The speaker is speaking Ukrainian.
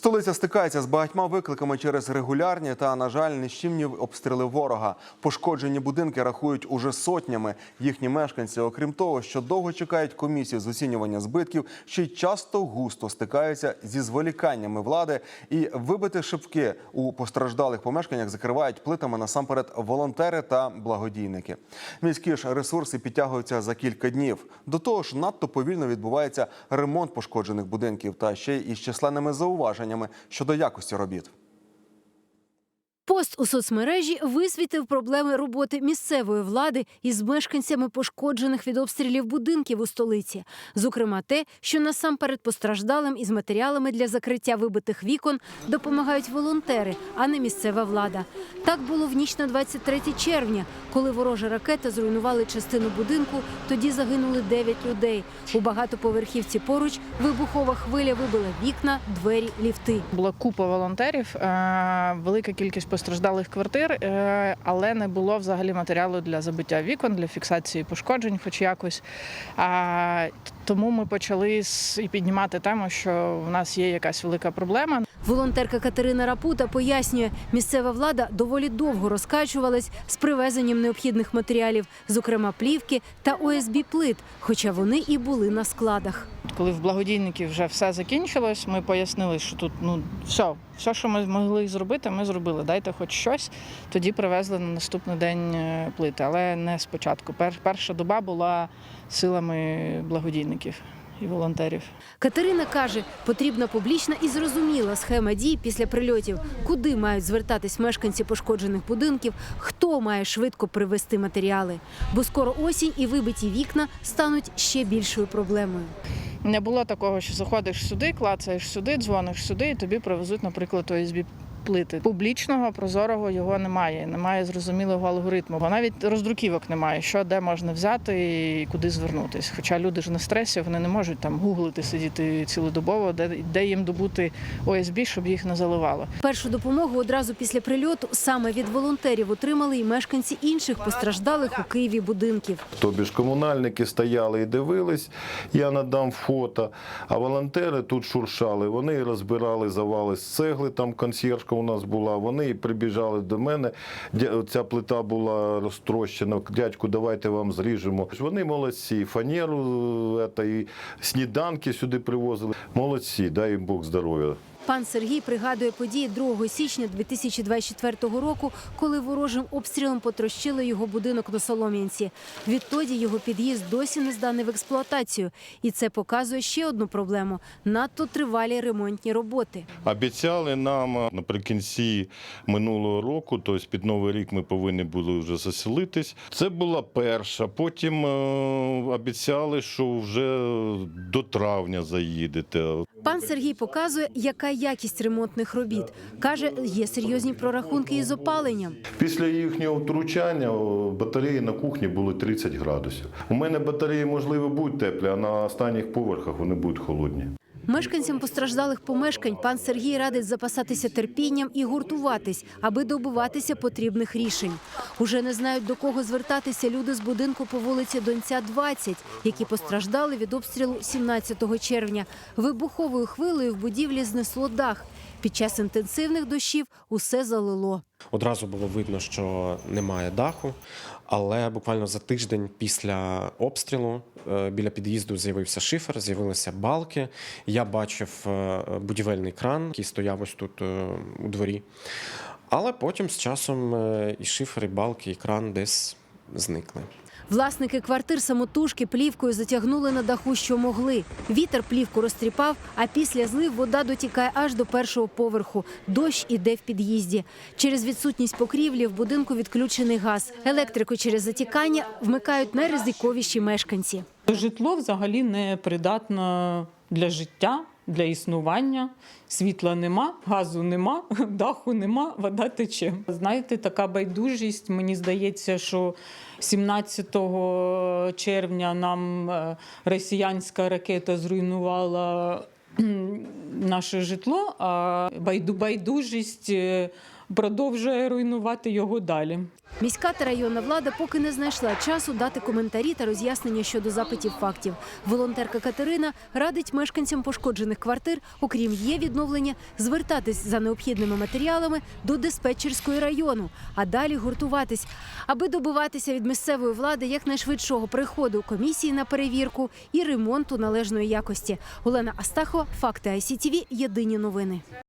Столиця стикається з багатьма викликами через регулярні та, на жаль, нищівні обстріли ворога. Пошкоджені будинки рахують уже сотнями. Їхні мешканці, окрім того, що довго чекають комісію з оцінювання збитків, ще й часто густо стикаються зі зволіканнями влади і вибити шибки у постраждалих помешканнях закривають плитами насамперед волонтери та благодійники. Міські ж ресурси підтягуються за кілька днів. До того ж, надто повільно відбувається ремонт пошкоджених будинків та ще й із численними зауваженнями щодо якості робіт. Пост у соцмережі висвітив проблеми роботи місцевої влади із мешканцями пошкоджених від обстрілів будинків у столиці. Зокрема, те, що насамперед постраждалим із матеріалами для закриття вибитих вікон допомагають волонтери, а не місцева влада. Так було в ніч на 23 червня, коли ворожа ракета зруйнували частину будинку. Тоді загинули 9 людей. У багатоповерхівці поруч вибухова хвиля вибила вікна, двері, ліфти. Була купа волонтерів, е, велика кількість постраждалих квартир, е, але не було взагалі матеріалу для забиття вікон, для фіксації пошкоджень, хоч якось. А, Тому ми почали і піднімати тему, що в нас є якась велика проблема. Волонтерка Катерина Рапута пояснює, місцева влада доволі довго розкачувалась з привезенням необхідних матеріалів, зокрема плівки та ОСБ плит, хоча вони і були на складах. Коли в благодійників вже все закінчилось, ми пояснили, що тут ну все, все, що ми змогли зробити, ми зробили. Дайте хоч щось. Тоді привезли на наступний день е, плити, але не спочатку. Перша доба була силами благодійників і волонтерів. Катерина каже, потрібна публічна і зрозуміла схема дій після прильотів, куди мають звертатись мешканці пошкоджених будинків, хто має швидко привезти матеріали. Бо скоро осінь і вибиті вікна стануть ще більшою проблемою. Не було такого, що заходиш сюди, клацаєш сюди, дзвониш сюди, і тобі привезуть, наприклад, ОСБ плити. Публічного прозорого його немає, немає зрозумілого алгоритму. Бо навіть роздруківок немає, що де можна взяти і куди звернутись. Хоча люди ж на стресі, вони не можуть там гуглити, сидіти цілодобово, де, де їм добути ОСБ, щоб їх не заливало. Першу допомогу одразу після прильоту саме від волонтерів отримали і мешканці інших постраждалих у Києві будинків. Тобі ж комунальники стояли і дивились, я надам фото, а волонтери тут шуршали, вони розбирали завали з цегли, там консьержка у нас була, вони прибіжали до мене, ця плита була розтрощена, дядьку, давайте вам зріжемо. Вони молодці, фанеру, е, і сніданки сюди привозили. Молодці, дай їм Бог здоров'я. Пан Сергій пригадує події 2 січня 2024 року, коли ворожим обстрілом потрощили його будинок на Солом'янці. Відтоді його під'їзд досі не зданий в експлуатацію. І це показує ще одну проблему – надто тривалі ремонтні роботи. Обіцяли нам наприкінці минулого року, тобто під новий рік ми повинні були вже заселитись. Це була перша. Потім е, обіцяли, що вже до травня заїдете. Пан Сергій показує, яка якість ремонтних робіт. Каже, є серйозні прорахунки із опаленням. Після їхнього втручання батареї на кухні були 30 градусів. У мене батареї, можливо, будуть теплі, а на останніх поверхах вони будуть холодні. Мешканцям постраждалих помешкань пан Сергій радить запасатися терпінням і гуртуватись, аби добиватися потрібних рішень. Уже не знають до кого звертатися люди з будинку по вулиці Донця, 20, які постраждали від обстрілу 17 червня. Вибуховою хвилею в будівлі знесло дах. Під час інтенсивних дощів усе залило. Одразу було видно, що немає даху, але буквально за тиждень після обстрілу е, біля під'їзду з'явився шифер, з'явилися балки. Я бачив е, будівельний кран, який стояв ось тут е, у дворі. Але потім з часом і шифер, і балки, і кран десь зникли. Власники квартир самотужки плівкою затягнули на даху, що могли. Вітер плівку розтріпав, а після злив вода дотікає аж до першого поверху. Дощ іде в під'їзді. Через відсутність покрівлі в будинку відключений газ. Електрику через затікання вмикають найризиковіші мешканці. Житло взагалі не придатно для життя, для існування. Світла нема, газу нема, даху нема, вода тече. Знаєте, така байдужість. Мені здається, що 17 червня нам е, росіянська ракета зруйнувала наше житло, а байду- байдужість. Продовжує руйнувати його далі. Міська та районна влада поки не знайшла часу дати коментарі та роз'яснення щодо запитів фактів. Волонтерка Катерина радить мешканцям пошкоджених квартир, окрім є відновлення, звертатись за необхідними матеріалами до диспетчерської району, а далі гуртуватись, аби добиватися від місцевої влади якнайшвидшого приходу комісії на перевірку і ремонту належної якості. Олена Астахова, факти ICTV, Єдині новини.